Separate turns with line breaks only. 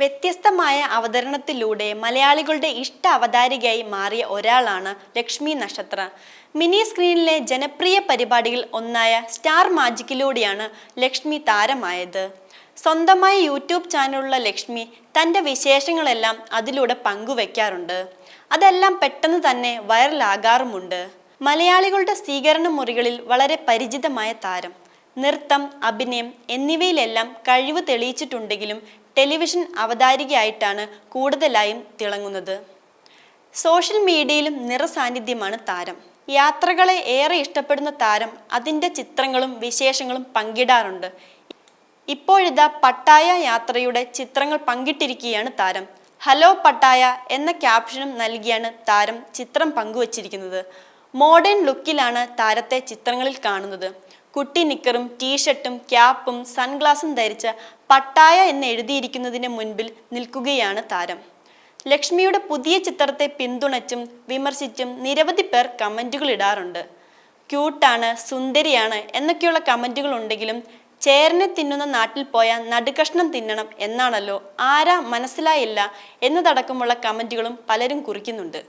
വ്യത്യസ്തമായ അവതരണത്തിലൂടെ മലയാളികളുടെ ഇഷ്ട അവതാരികയായി മാറിയ ഒരാളാണ് ലക്ഷ്മി നക്ഷത്ര. മിനി സ്ക്രീനിലെ ജനപ്രിയ പരിപാടികൾ ഒന്നായ സ്റ്റാർ മാജിക്കിലൂടെയാണ് ലക്ഷ്മി താരമായത്. സ്വന്തമായ യൂട്യൂബ് ചാനലുള്ള ലക്ഷ്മി തന്റെ വിശേഷങ്ങളെല്ലാം അതിലൂടെ പങ്കുവെക്കാറുണ്ട്. അതെല്ലാം പെട്ടെന്ന് തന്നെ വൈറലാകാറുമുണ്ട്. മലയാളികളുടെ സ്വീകരണ മുറികളിൽ വളരെ പരിചിതമായ താരം. നൃത്തം അഭിനയം എന്നിവയിലെല്ലാം കഴിവ് തെളിയിച്ചിട്ടുണ്ടെങ്കിലും ടെലിവിഷൻ അവതാരികയായിട്ടാണ് കൂടുതലായും തിളങ്ങുന്നത്. സോഷ്യൽ മീഡിയയിലും നിറസാന്നിധ്യമാണ് താരം. യാത്രകളെ ഏറെ ഇഷ്ടപ്പെടുന്ന താരം അതിന്റെ ചിത്രങ്ങളും വിശേഷങ്ങളും പങ്കിടാറുണ്ട്. ഇപ്പോഴിതാ പട്ടായ യാത്രയുടെ ചിത്രങ്ങൾ പങ്കിട്ടിരിക്കുകയാണ് താരം. ഹലോ പട്ടായ എന്ന ക്യാപ്ഷനും നൽകിയാണ് താരം ചിത്രം പങ്കുവച്ചിരിക്കുന്നത്. മോഡേൺ ലുക്കിലാണ് താരത്തെ ചിത്രങ്ങളിൽ കാണുന്നത്. കുട്ടി നിക്കറും ടീഷർട്ടും ക്യാപ്പും സൺഗ്ലാസും ധരിച്ച പട്ടായ എന്ന് എഴുതിയിരിക്കുന്നതിന് മുൻപിൽ നിൽക്കുകയാണ് താരം. ലക്ഷ്മിയുടെ പുതിയ ചിത്രത്തെ പിന്തുണച്ചും വിമർശിച്ചും നിരവധി പേർ കമന്റുകൾ ഇടാറുണ്ട്. ക്യൂട്ടാണ് സുന്ദരിയാണ് എന്നൊക്കെയുള്ള കമന്റുകൾ ഉണ്ടെങ്കിലും ചേരനെ തിന്നുന്ന നാട്ടിൽ പോയാൽ നടുകഷ്ണം തിന്നണം എന്നാണല്ലോ ആരാ മനസ്സിലായില്ല എന്നതടക്കമുള്ള കമന്റുകളും പലരും കുറിക്കുന്നുണ്ട്.